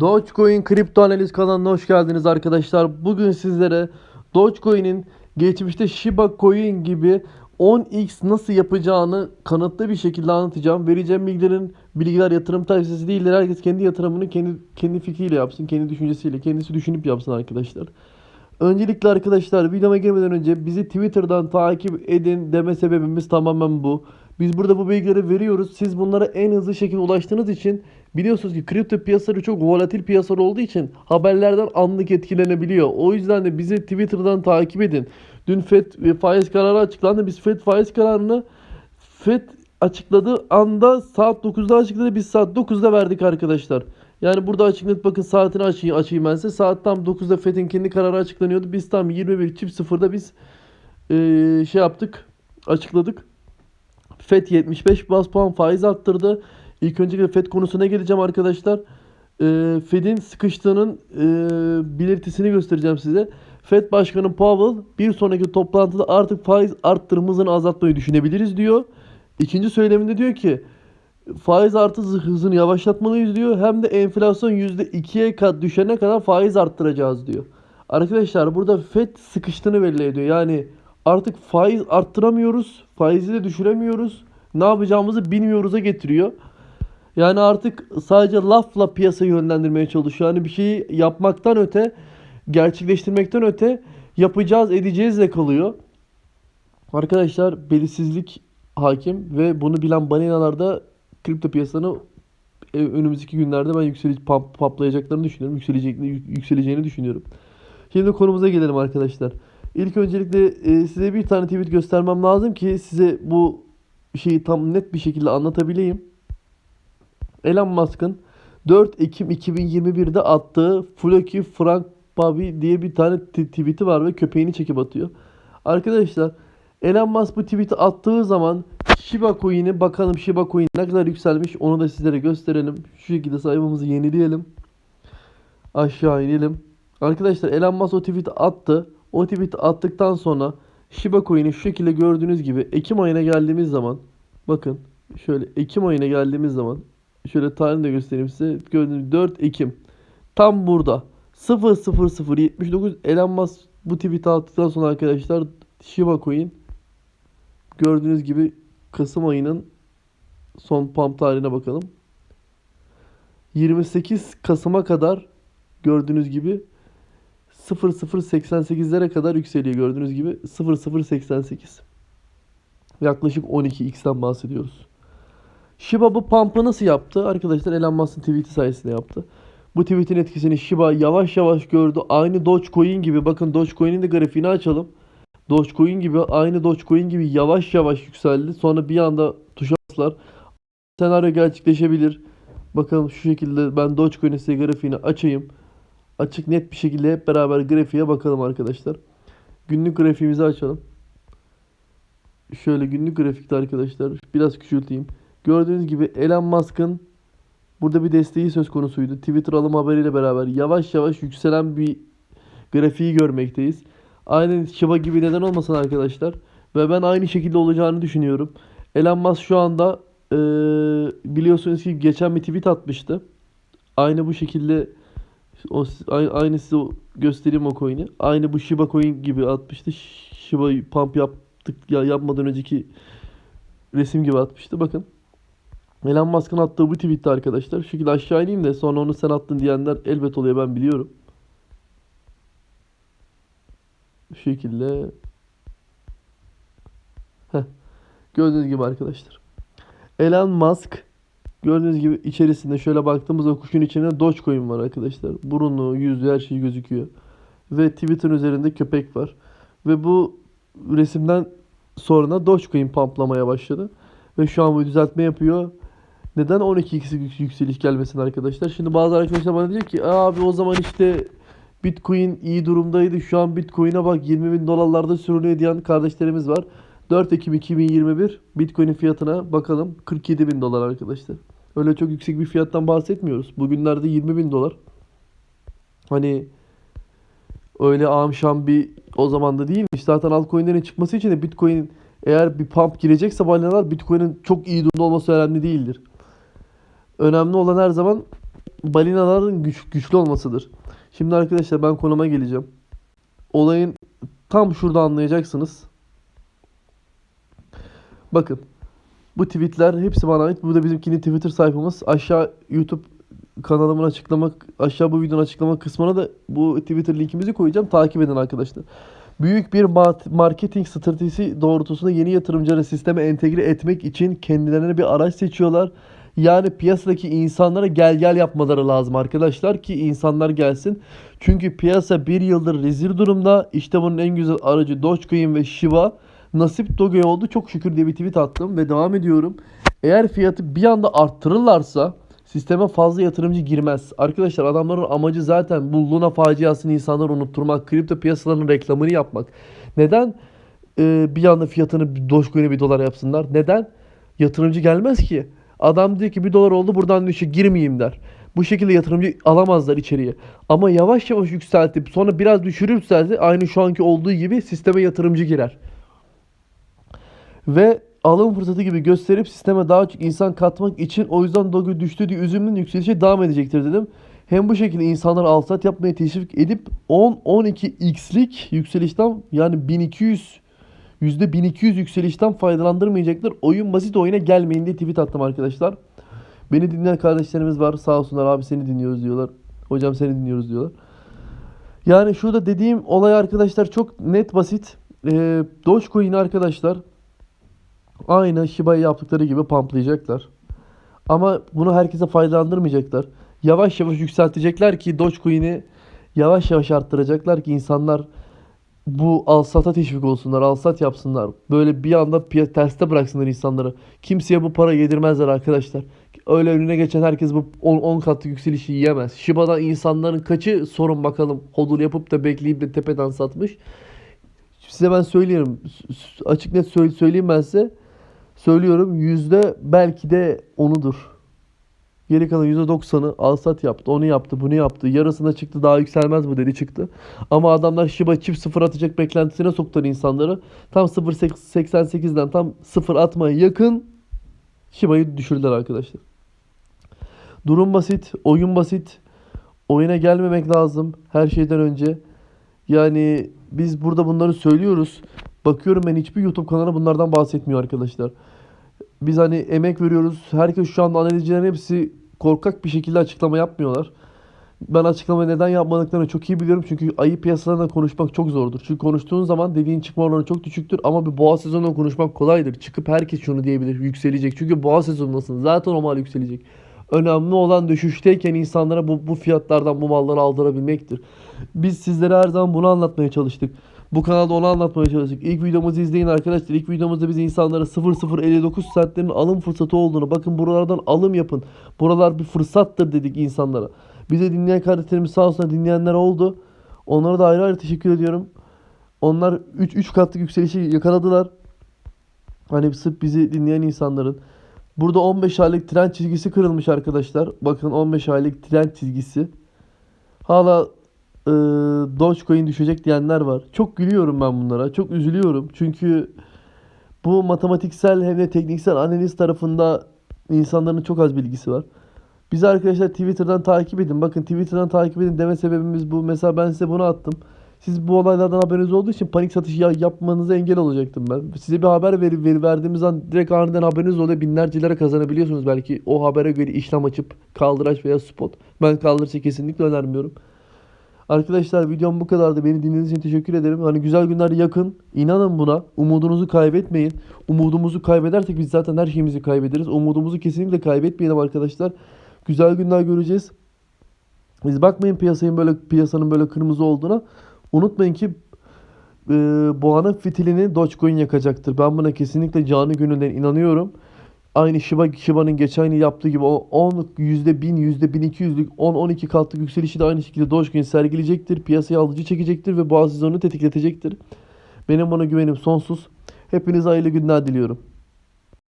Dogecoin kripto analiz kanalına hoş geldiniz arkadaşlar. Bugün sizlere Dogecoin'in geçmişte Shiba Coin gibi 10x nasıl yapacağını kanıtlı bir şekilde anlatacağım. Vereceğim bilgilerin bilgiler yatırım tavsiyesi değildir. Herkes kendi yatırımını kendi kendi fikriyle yapsın, kendi düşüncesiyle, kendisi düşünüp yapsın arkadaşlar. Öncelikle arkadaşlar videoma girmeden önce bizi Twitter'dan takip edin deme sebebimiz tamamen bu. Biz burada bu bilgileri veriyoruz. Siz bunlara en hızlı şekilde ulaştığınız için biliyorsunuz ki kripto piyasaları çok volatil piyasalar olduğu için haberlerden anlık etkilenebiliyor. O yüzden de bizi Twitter'dan takip edin. Dün FED faiz kararı açıklandı. Biz FED faiz kararını FED açıkladığı anda saat 9'da açıkladı. Biz saat 9'da verdik arkadaşlar. Yani burada açıkladık bakın saatini açayım, açayım ben size. Saat tam 9'da FED'in kendi kararı açıklanıyordu. Biz tam 21 çift sıfırda biz eee, şey yaptık açıkladık. FED 75 bas puan faiz arttırdı. İlk öncelikle FED konusuna geleceğim arkadaşlar. Eee FED'in sıkıştığının eee, belirtisini göstereceğim size. FED Başkanı Powell bir sonraki toplantıda artık faiz arttırım hızını azaltmayı düşünebiliriz diyor. İkinci söyleminde diyor ki faiz artı hızını yavaşlatmalıyız diyor. Hem de enflasyon %2'ye kat düşene kadar faiz arttıracağız diyor. Arkadaşlar burada FED sıkıştığını belli ediyor. Yani artık faiz arttıramıyoruz. Faizi de düşüremiyoruz. Ne yapacağımızı bilmiyoruz'a getiriyor. Yani artık sadece lafla piyasayı yönlendirmeye çalışıyor. Yani bir şeyi yapmaktan öte, gerçekleştirmekten öte yapacağız, edeceğizle kalıyor. Arkadaşlar belirsizlik hakim ve bunu bilen balinalar da kripto piyasanı e, önümüzdeki günlerde ben yükseli pump, pumplayacaklarını düşünüyorum. Yükselecek, yükseleceğini düşünüyorum. Şimdi konumuza gelelim arkadaşlar. İlk öncelikle e, size bir tane tweet göstermem lazım ki size bu şeyi tam net bir şekilde anlatabileyim. Elon Musk'ın 4 Ekim 2021'de attığı Floki Frank Bobby diye bir tane tweet'i var ve köpeğini çekip atıyor. Arkadaşlar Elon Musk bu tweet'i attığı zaman Shiba Coin'i bakalım Shiba Coin ne kadar yükselmiş onu da sizlere gösterelim. Şu şekilde sayfamızı yenileyelim. Aşağı inelim. Arkadaşlar Elon Musk o tweet'i attı. O tweet'i attıktan sonra Shiba Coin'i şu şekilde gördüğünüz gibi Ekim ayına geldiğimiz zaman bakın şöyle Ekim ayına geldiğimiz zaman şöyle tarihini de göstereyim size. Gördüğünüz gibi 4 Ekim. Tam burada 00079 Elon Musk bu tweet'i attıktan sonra arkadaşlar Shiba Coin gördüğünüz gibi Kasım ayının son pump tarihine bakalım. 28 Kasım'a kadar gördüğünüz gibi 0088'lere kadar yükseliyor gördüğünüz gibi 0088. Yaklaşık 12x'ten bahsediyoruz. Shiba bu pump'ı nasıl yaptı? Arkadaşlar Elon Musk'ın tweet'i sayesinde yaptı. Bu tweet'in etkisini Shiba yavaş yavaş gördü. Aynı Dogecoin gibi bakın Dogecoin'in de grafiğini açalım. Dogecoin gibi aynı Dogecoin gibi yavaş yavaş yükseldi. Sonra bir anda tuşa bastılar. Senaryo gerçekleşebilir. Bakalım şu şekilde ben Dogecoin'in grafiğini açayım. Açık net bir şekilde hep beraber grafiğe bakalım arkadaşlar. Günlük grafiğimizi açalım. Şöyle günlük grafikte arkadaşlar biraz küçülteyim. Gördüğünüz gibi Elon Musk'ın burada bir desteği söz konusuydu. Twitter alım haberiyle beraber yavaş yavaş yükselen bir grafiği görmekteyiz. Aynen Shiba gibi neden olmasın arkadaşlar. Ve ben aynı şekilde olacağını düşünüyorum. Elon Musk şu anda eee, biliyorsunuz ki geçen bir tweet atmıştı. Aynı bu şekilde o, aynı, size göstereyim o coin'i. Aynı bu Shiba coin gibi atmıştı. Shiba pump yaptık ya yapmadan önceki resim gibi atmıştı. Bakın. Elon Musk'ın attığı bu tweet'te arkadaşlar. Şu şekilde aşağı ineyim de sonra onu sen attın diyenler elbet oluyor ben biliyorum. Şu şekilde. Heh. Gördüğünüz gibi arkadaşlar. Elon Musk gördüğünüz gibi içerisinde şöyle baktığımızda kuşun içinde Dogecoin var arkadaşlar. Burnu, yüzü her şey gözüküyor. Ve Twitter'ın üzerinde köpek var. Ve bu resimden sonra Dogecoin pamplamaya başladı. Ve şu an bu düzeltme yapıyor. Neden 12x yük- yükseliş gelmesin arkadaşlar? Şimdi bazı arkadaşlar bana diyor ki abi o zaman işte Bitcoin iyi durumdaydı. Şu an Bitcoin'e bak 20 bin dolarlarda sürünüyor diyen kardeşlerimiz var. 4 Ekim 2021 Bitcoin'in fiyatına bakalım 47 bin dolar arkadaşlar. Öyle çok yüksek bir fiyattan bahsetmiyoruz. Bugünlerde 20 bin dolar. Hani öyle amşam bir o zaman da değilmiş. Zaten altcoin'lerin çıkması için de Bitcoin eğer bir pump girecekse balinalar Bitcoin'in çok iyi durumda olması önemli değildir. Önemli olan her zaman balinaların güç, güçlü olmasıdır. Şimdi arkadaşlar ben konuma geleceğim. Olayın tam şurada anlayacaksınız. Bakın. Bu tweetler hepsi bana ait. Bu da bizimkinin Twitter sayfamız. Aşağı YouTube kanalımın açıklama aşağı bu videonun açıklama kısmına da bu Twitter linkimizi koyacağım. Takip edin arkadaşlar. Büyük bir ma- marketing stratejisi doğrultusunda yeni yatırımcıları sisteme entegre etmek için kendilerine bir araç seçiyorlar. Yani piyasadaki insanlara gel gel yapmaları lazım arkadaşlar ki insanlar gelsin. Çünkü piyasa bir yıldır rezil durumda. İşte bunun en güzel aracı Dogecoin ve Shiba. Nasip Doge oldu çok şükür diye bir tweet attım ve devam ediyorum. Eğer fiyatı bir anda arttırırlarsa sisteme fazla yatırımcı girmez. Arkadaşlar adamların amacı zaten bu Luna faciasını insanlara unutturmak, kripto piyasalarının reklamını yapmak. Neden e, bir anda fiyatını Dogecoin'e bir dolar yapsınlar? Neden? Yatırımcı gelmez ki. Adam diyor ki bir dolar oldu buradan düşe girmeyeyim der. Bu şekilde yatırımcı alamazlar içeriye. Ama yavaş yavaş yükseltip sonra biraz düşürürse aynı şu anki olduğu gibi sisteme yatırımcı girer. Ve alım fırsatı gibi gösterip sisteme daha çok insan katmak için o yüzden Doge düştü diye üzümün yükselişe devam edecektir dedim. Hem bu şekilde insanları alsat yapmaya teşvik edip 10-12x'lik yükselişten yani 1200 %1200 yükselişten faydalandırmayacaklar. Oyun basit oyuna gelmeyin diye tweet attım arkadaşlar. Beni dinleyen kardeşlerimiz var. Sağ olsunlar abi seni dinliyoruz diyorlar. Hocam seni dinliyoruz diyorlar. Yani şurada dediğim olay arkadaşlar çok net basit. Ee, Dogecoin arkadaşlar aynı Shiba'yı yaptıkları gibi pamplayacaklar. Ama bunu herkese faydalandırmayacaklar. Yavaş yavaş yükseltecekler ki Dogecoin'i yavaş yavaş arttıracaklar ki insanlar bu alsata teşvik olsunlar, alsat yapsınlar. Böyle bir anda terste bıraksınlar insanları. Kimseye bu para yedirmezler arkadaşlar. Öyle önüne geçen herkes bu 10, 10 katlı yükselişi yiyemez. Shiba'da insanların kaçı sorun bakalım hodul yapıp da bekleyip de tepeden satmış. Size ben söylüyorum. s- s- Açık net söyle- söyleyeyim ben size. Söylüyorum yüzde belki de onudur. Geri kalan %90'ı alsat yaptı, onu yaptı, bunu yaptı. Yarısına çıktı daha yükselmez bu dedi çıktı. Ama adamlar Shiba çift sıfır atacak beklentisine soktular insanları. Tam 0.88'den tam sıfır atmaya yakın Shiba'yı düşürdüler arkadaşlar. Durum basit, oyun basit. Oyuna gelmemek lazım her şeyden önce. Yani biz burada bunları söylüyoruz. Bakıyorum ben hiçbir YouTube kanalı bunlardan bahsetmiyor arkadaşlar. Biz hani emek veriyoruz. Herkes şu anda analizcilerin hepsi korkak bir şekilde açıklama yapmıyorlar. Ben açıklama neden yapmadıklarını çok iyi biliyorum. Çünkü ayı piyasalarında konuşmak çok zordur. Çünkü konuştuğun zaman dediğin çıkma oranı çok düşüktür. Ama bir boğa sezonunda konuşmak kolaydır. Çıkıp herkes şunu diyebilir. Yükselecek. Çünkü boğa sezonundasın. Zaten o mal yükselecek. Önemli olan düşüşteyken insanlara bu, bu fiyatlardan bu malları aldırabilmektir. Biz sizlere her zaman bunu anlatmaya çalıştık. Bu kanalda onu anlatmaya çalıştık. İlk videomuzu izleyin arkadaşlar. İlk videomuzda biz insanlara 0059 saatlerin alım fırsatı olduğunu, bakın buralardan alım yapın. Buralar bir fırsattır dedik insanlara. Bize dinleyen kardeşlerimiz sağ olsun dinleyenler oldu. Onlara da ayrı ayrı teşekkür ediyorum. Onlar 3 3 katlık yükselişi yakaladılar. Hani sırf bizi dinleyen insanların. Burada 15 aylık trend çizgisi kırılmış arkadaşlar. Bakın 15 aylık trend çizgisi. Hala e, Dogecoin düşecek diyenler var. Çok gülüyorum ben bunlara. Çok üzülüyorum. Çünkü bu matematiksel hem de tekniksel analiz tarafında insanların çok az bilgisi var. Bizi arkadaşlar Twitter'dan takip edin. Bakın Twitter'dan takip edin deme sebebimiz bu. Mesela ben size bunu attım. Siz bu olaylardan haberiniz olduğu için panik satış ya- yapmanıza engel olacaktım ben. Size bir haber ver, ver- verdiğimiz an direkt aniden haberiniz oluyor. Binlerce lira kazanabiliyorsunuz belki. O habere göre işlem açıp kaldıraç veya spot. Ben kaldırıcı kesinlikle önermiyorum. Arkadaşlar videom bu kadardı. Beni dinlediğiniz için teşekkür ederim. Hani güzel günler yakın. İnanın buna. Umudunuzu kaybetmeyin. Umudumuzu kaybedersek biz zaten her şeyimizi kaybederiz. Umudumuzu kesinlikle kaybetmeyelim arkadaşlar. Güzel günler göreceğiz. Biz bakmayın piyasanın böyle piyasanın böyle kırmızı olduğuna. Unutmayın ki e, boğanın fitilini Dogecoin yakacaktır. Ben buna kesinlikle canı gönülden inanıyorum. Aynı Shiba, Shiba'nın geçen yıl yaptığı gibi o 10 %1000, %1200'lük 10-12 katlık yükselişi de aynı şekilde Dogecoin sergileyecektir. Piyasaya alıcı çekecektir ve boğa sezonunu tetikletecektir. Benim buna güvenim sonsuz. Hepinize hayırlı günler diliyorum.